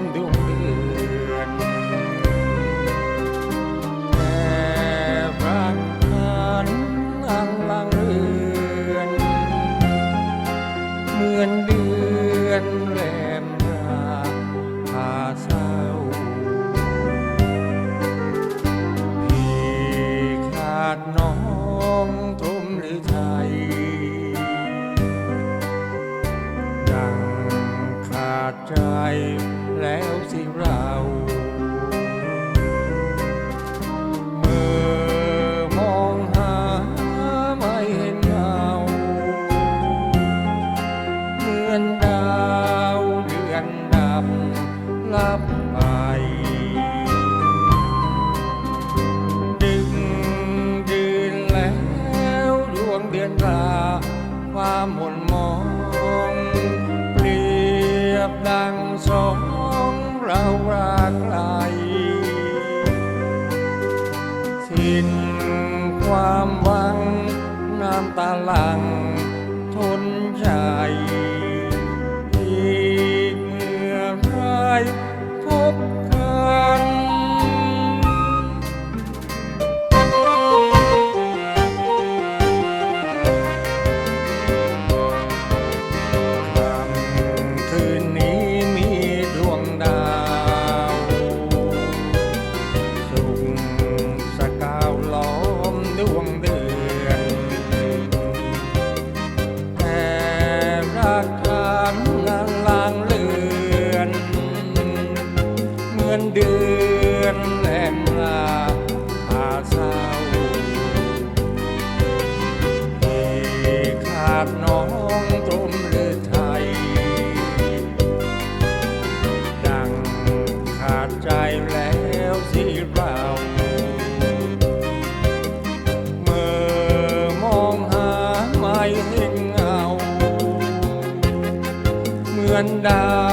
มดวงเดือนแต่รักนั้นอันลังเรือนเหมือนเดือนแรมราพาเศร้าพี่ขาดน้องทุ่มหรือไทยดังขาดใจ แล้วสิเราเมื่อมองหาไม่เห็นเงาเหมือนดาวเดือนดับลับไปดึงยืนแล้วดวงเดือนราความหม่นมองเปรียบดังสอง เรารักไกลสิ้นความหวังน้ำตาหลังทนใจ เดือนแหลมลาพาเศร้าที่ขาดน้องตรมหรือไทย ดังขาดใจแล้วสิเราเมื่อมองหาไม่เห็นเงา เหมือนดาว